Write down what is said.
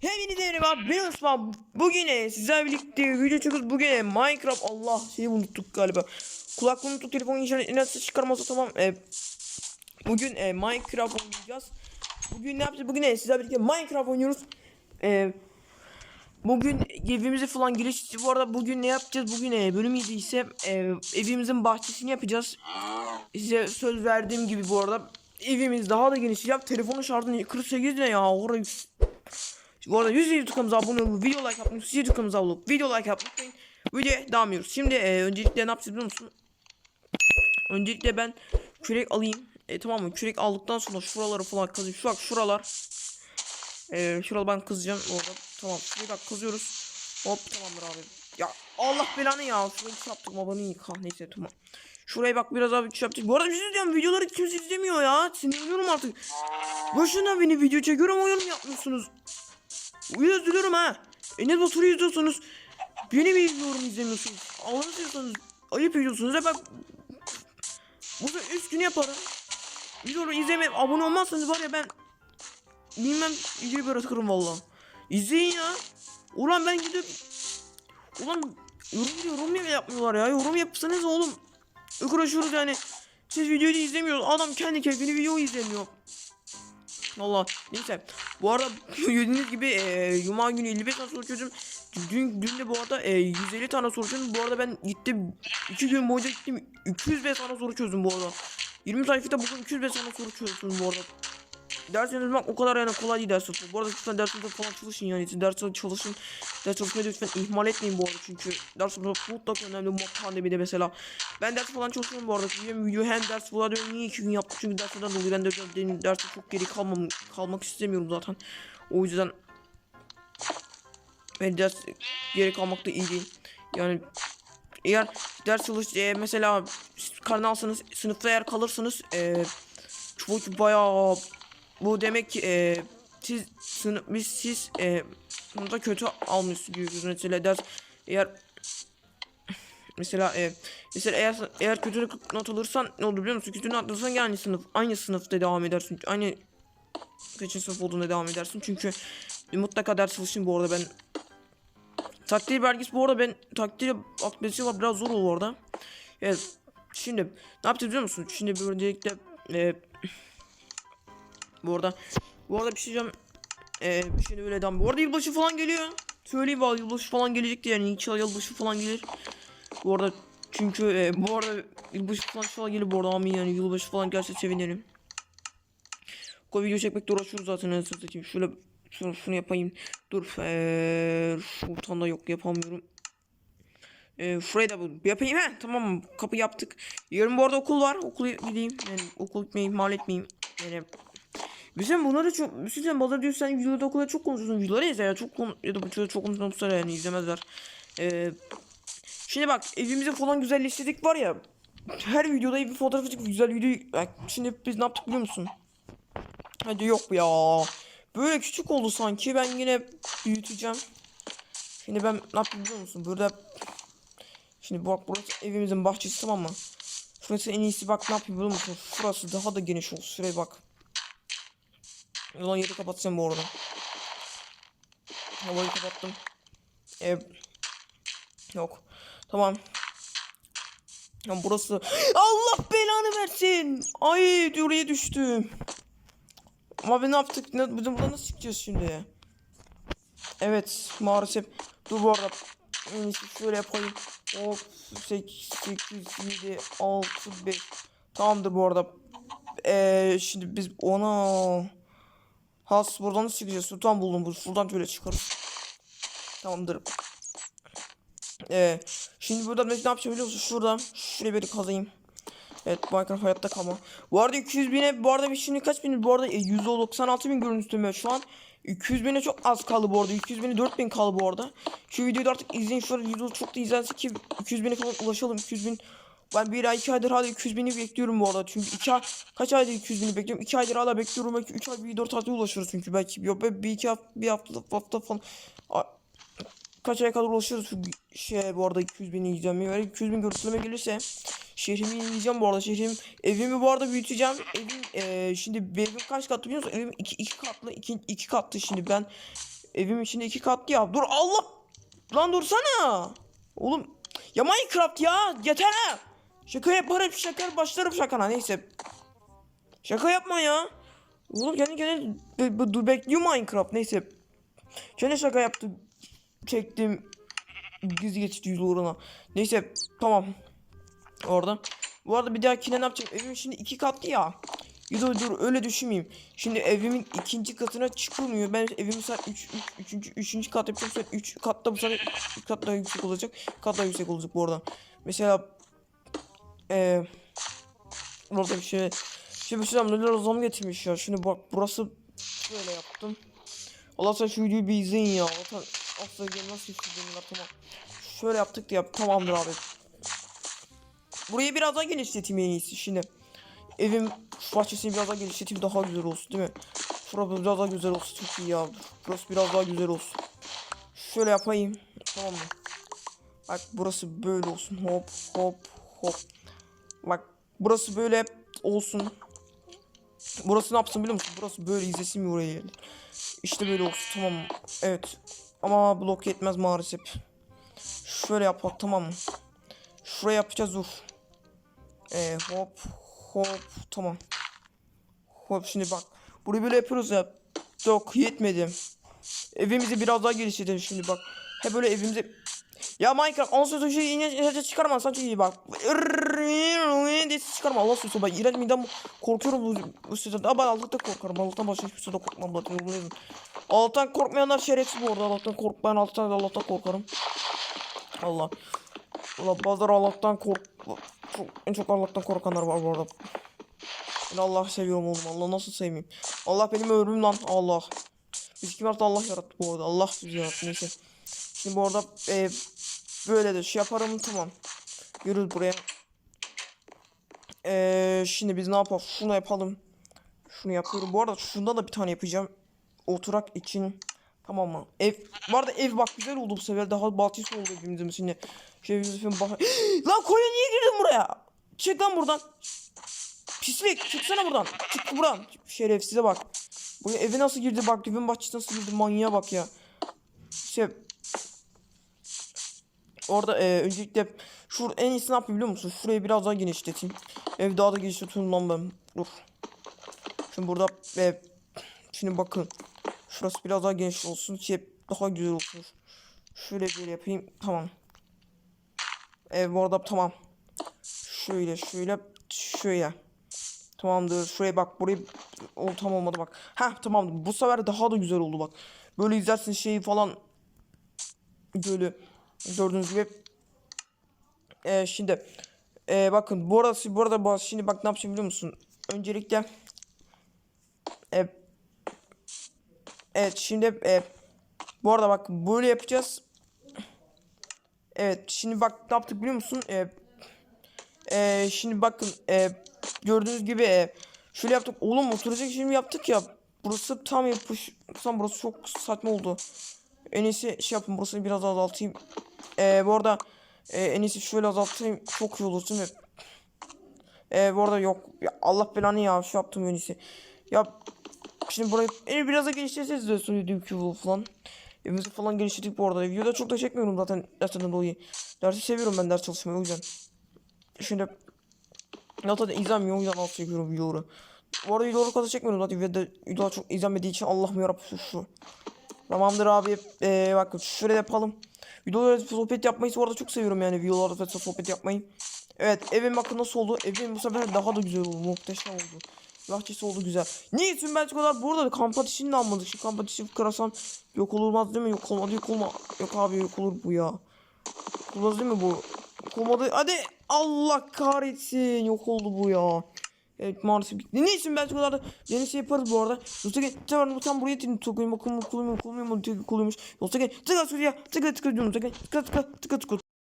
Hepinize merhaba ben Osman. Bugün sizlerle birlikte video çekiyoruz. Bugün Minecraft Allah şeyi unuttuk galiba. Kulaklığını unuttuk telefonu internet internet çıkarmasa tamam. E, Bugün e, Minecraft oynayacağız. Bugün ne yapacağız? Bugün e, sizlerle birlikte Minecraft oynuyoruz. E, Bugün evimize falan giriş bu arada bugün ne yapacağız? Bugün e, bölüm 7 ise e, evimizin bahçesini yapacağız. Size söz verdiğim gibi bu arada. Evimiz daha da genişleyecek telefonun şarjını 48 ne ya? Orayı bu arada 100 YouTube abone olup video like yapmayı, 100 YouTube abone olup video like yapmayı unutmayın. Videoya devam ediyoruz. Şimdi e, öncelikle ne yapacağız biliyor musun? Öncelikle ben kürek alayım. E, tamam mı? Kürek aldıktan sonra şuraları falan kazayım. Şu bak şuralar. E, şuraları ben kızacağım orada. Tamam. Şurayı bak kazıyoruz. Hop tamamdır abi. Ya Allah belanı ya. Şurayı şey yaptık babanı yıka. Neyse tamam. Şuraya bak biraz abi şey yaptık. Bu arada bir şey. Videoları kimse izlemiyor ya. Sinirleniyorum artık. Boşuna beni video çekiyorum o yorum yapmıyorsunuz. Uyuz üzülürüm ha. Enes Batur'u izliyorsunuz. Beni mi izliyorum izlemiyorsunuz? Allah'ını seviyorsanız ayıp ediyorsunuz. Ya bak burada 3 gün yaparım. Videoları izlemeyip abone olmazsanız var ya ben bilmem videoyu bırakırım valla. İzleyin ya. Ulan ben gidip Ulan yorum yorum niye yapmıyorlar ya yorum yapsanız oğlum. Uğraşıyoruz yani. Siz videoyu izlemiyorsunuz. Adam kendi kendine video izlemiyor. Allah neyse bu arada gördüğünüz gibi e, Cuma günü 55 tane soru çözdüm. Dün, dün de bu arada e, 150 tane soru çözdüm. Bu arada ben gittim 2 gün boyunca gittim 205 tane soru çözdüm bu arada. 20 sayfada bugün 205 tane soru çözdüm bu arada Ders çalışmak o kadar yani kolay değil ders çalışmak. Bu arada lütfen dersinizde falan çalışın yani. Ders çalışın. Ders çalışmayı lütfen ihmal etmeyin bu arada çünkü ders çalışmak mutlaka önemli bu pandemide mesela. Ben ders falan çalışıyorum bu arada. Bizim video hem ders falan diyorum niye iki gün yaptık çünkü derslerden dolayı ben de benim çok geri kalmam kalmak istemiyorum zaten. O yüzden ben ders geri kalmak da iyi değil. Yani eğer ders çalış e, mesela karne alsanız sınıfta eğer kalırsanız e, çok bayağı bu demek ki e, siz sınıf biz siz e, sınıfta kötü almışsınız mesela ders eğer mesela e, mesela eğer eğer kötü not alırsan ne olur biliyor musun? Kötü not alırsan yani sınıf aynı sınıfta devam edersin. Aynı kaçıncı sınıf olduğunda devam edersin. Çünkü mutlaka ders çalışın bu arada ben takdir belgesi bu arada ben takdir belgesi var biraz zor olur orada. Evet. Şimdi ne yapacağız biliyor musun? Şimdi bir öncelikle e, bu arada bu arada bir şey diyeceğim. Ee, de böyle adam. Bu arada yılbaşı falan geliyor. Söyleyeyim bak yılbaşı falan gelecekti yani inşallah yılbaşı falan gelir. Bu arada çünkü e, bu arada yılbaşı falan inşallah gelir bu arada amin yani yılbaşı falan gelse sevinirim. Bu video çekmekte uğraşıyoruz zaten nasıl satayım. Şöyle şunu, şunu yapayım. Dur eee şuradan da yok yapamıyorum. Eee şurayı bu yapayım he tamam kapı yaptık. Yarın bu arada okul var okul gideyim yani okul gitmeyi ihmal etmeyeyim. Yani Bizim bunları çok Müslüman bazı diyor sen videoda okula çok konuşuyorsun videoları izle ya çok konu ya da bu çok konuşmuşlar yani izlemezler. Ee, şimdi bak evimizi falan güzelleştirdik var ya her videoda bir fotoğraf çekip güzel video bak, şimdi biz ne yaptık biliyor musun? Hadi yok ya. Böyle küçük oldu sanki ben yine büyüteceğim. Şimdi ben ne yaptım biliyor musun? Burada Şimdi bak burası evimizin bahçesi tamam mı? Şurası en iyisi bak ne yapayım biliyor musun? Şurası daha da geniş olsun. Şuraya bak. Ulan yeri kapatacağım bu arada. Havayı kapattım. Ev. Yok. Tamam. Ya burası. Allah belanı versin. Ay oraya düştüm. Ama ne yaptık? Ne, bizim buradan nasıl çıkacağız şimdi? Evet maalesef. Dur bu arada. Şöyle yapayım. Hop 8, 8, 7, 6, 5. Tamamdır bu arada. Ee, şimdi biz ona... Has buradan nasıl çıkacağız? Sultan buldum bu. Sultan böyle çıkarız. Tamamdır. Ee, şimdi burada ne yapacağım biliyor musun? Şuradan şuraya bir kazayım. Evet Minecraft hayatta kalma. Bu arada 200 bine bu arada bir şimdi kaç bin bu arada e, 196 bin görüntüleme şu an. 200 bine çok az kaldı bu arada. 200 bine 4000 kaldı bu arada. Şu videoyu da artık izleyin. Şurada video çok da izlense ki 200 bine falan ulaşalım. 200 bin ben bir ay iki aydır hala 200 bini bekliyorum bu arada. Çünkü iki ay kaç aydır 200 bini bekliyorum. 2 aydır hala bekliyorum. Belki 3 ay bir 4 ayda ulaşırız çünkü belki. Yok be bir iki hafta bir hafta, hafta falan. Kaç ay kadar ulaşırız şu şey bu arada 200 bini yiyeceğim. Yani 200 bin görüntüleme gelirse şehrimi yenileyeceğim bu arada. Şehrim evimi bu arada büyüteceğim. Evim eee şimdi evim kaç katlı biliyor musun? Evim iki, iki katlı iki, iki katlı şimdi ben Evim içinde iki katlı ya. Dur Allah. Lan dursana. Oğlum. Ya Minecraft ya. Yeter ha. Şaka yaparım şaka başlarım şakana neyse. Şaka yapma ya. Oğlum kendi kendine be- be- bekliyor Minecraft neyse. Şöyle şaka yaptım. Çektim. Gizli geçti yüz uğruna. Neyse tamam. Orada. Bu arada bir dahakine ne yapacağım? Evim şimdi iki katlı ya. Dur dur öyle düşünmeyeyim. Şimdi evimin ikinci katına çıkılmıyor. Ben evimi sadece 3 üç, 3. 3. 3. kat yapacağım. Sonra 3 katta bu sefer 3 kat daha yüksek olacak. Kat daha yüksek olacak bu arada. Mesela eee Burada bir şey Şimdi bir neler zam getirmiş ya. Şimdi bak burası böyle yaptım. Allah sen şu videoyu bir izleyin ya. Vatan asla nasıl istediğinler tamam. Şöyle yaptık diye tamamdır abi. Burayı biraz daha genişleteyim en iyisi şimdi. Evim bahçesini biraz daha genişleteyim daha güzel olsun değil mi? Şurası biraz daha güzel olsun çok iyi ya. Burası biraz daha güzel olsun. Şöyle yapayım. Tamam mı? Bak burası böyle olsun. Hop hop hop. Bak burası böyle olsun. Burası ne yapsın biliyor musun? Burası böyle izlesin mi oraya. İşte böyle olsun tamam? Evet. Ama blok yetmez maalesef. Şöyle yapalım tamam mı? Şuraya yapacağız dur. Ee, hop hop tamam. Hop şimdi bak. Burayı böyle yapıyoruz ya. Yok yetmedi. Evimizi biraz daha geliştirelim şimdi bak. Hep böyle evimizi ya Minecraft ansızın şey yine çıkarmazsan çok iyi bak. ses çıkarma Allah söylüyor bak iğrenç midem korkuyorum bu, bu sesden. Ama Allah'tan korkarım. Allah'tan başka hiçbir şeyden korkmam zaten. korkmayanlar şerefsiz bu arada. Allah'tan kork ben Allah'tan Allah'tan korkarım. Allah. Allah bazıları Allah'tan kork en çok Allah'tan korkanlar var bu arada. Ben Allah'ı seviyorum oğlum. Allah nasıl sevmeyeyim? Allah benim ömrüm lan. Allah. Biz kim yarattı? Allah yarattı bu arada. Allah bizi yarattı neyse. Şimdi bu e, böyle de şey yaparım tamam. Yürü buraya. E, şimdi biz ne yapalım? Şunu yapalım. Şunu yapıyorum. Bu arada şunda da bir tane yapacağım. Oturak için. Tamam mı? Ev. Bu arada ev bak güzel oldu bu sefer. Daha baltisi oldu evimizin şimdi. Şey evimizin bah Lan koyun niye girdin buraya? Çık lan buradan. Pislik çıksana buradan. Çık buradan. Şerefsize bak. Bu eve nasıl girdi bak evin bahçesi nasıl girdi manyağa bak ya. Şey Orada e, öncelikle şur en iyisi yapayım biliyor musun? Şurayı biraz daha genişleteyim. Ev daha da genişletiyorum lan ben. Dur. Şimdi burada e, şimdi bakın. Şurası biraz daha geniş olsun ki daha güzel olsun. Şöyle bir yapayım. Tamam. Ev bu arada tamam. Şöyle şöyle şöyle. Tamamdır. Şuraya bak burayı o tam olmadı bak. Ha tamamdır. Bu sefer daha da güzel oldu bak. Böyle izlersin şeyi falan böyle gördüğünüz gibi. Ee, şimdi ee, bakın burası burada bu şimdi bak ne yapacağım biliyor musun? Öncelikle e, evet şimdi e, bu arada bak böyle yapacağız. Evet şimdi bak ne yaptık biliyor musun? E, e, şimdi bakın e, gördüğünüz gibi e, şöyle yaptık. Oğlum oturacak şimdi yaptık ya. Burası tam yapış. Tam burası çok saçma oldu. En iyisi şey yapın burasını biraz azaltayım. Ee, bu arada e, en iyisi şöyle azaltayım. Çok iyi olur değil mi? Ee, bu arada yok. Ya Allah belanı ya şey yaptım en iyisi. Ya şimdi burayı e, biraz da geliştirseniz de söylediğim ki falan. Evimizi falan geliştirdik bu arada. Videoda çok da çekmiyorum zaten dersten dolayı. Dersi seviyorum ben ders çalışmayı o yüzden. Şimdi zaten izlenmiyor o yüzden alt çekiyorum videoları. Bu arada videoları kadar çekmiyorum zaten videoda videolar çok izlenmediği için Allah'ım yarabbim şu. Tamamdır abi. Ee, bakın şöyle yapalım. Videolarda sohbet yapmayı bu arada çok seviyorum yani videolarda sohbet yapmayı. Evet evim bakın nasıl oldu. Evim bu sefer daha da güzel oldu. Muhteşem oldu. Bahçesi oldu güzel. Niye tüm belki kadar burada da kamp ateşini de almadık. Şimdi kamp ateşi kırasam yok olmaz değil mi? Yok olmadı yok olma. Yok abi yok olur bu ya. Olmaz değil mi bu? Yok olmadı. Hadi Allah kahretsin. Yok oldu bu ya. Evet maalesef bitti. Ne için belki kadar da yeni şey yaparız bu arada. Yoksa tamam bu tam buraya tin tokuyum bakın kullanmıyorum kullanmıyorum kullanmıyormuş. Yoksa ki tıkla şuraya tıkla tıkla diyorum tıkla tıkla tıkla tıkla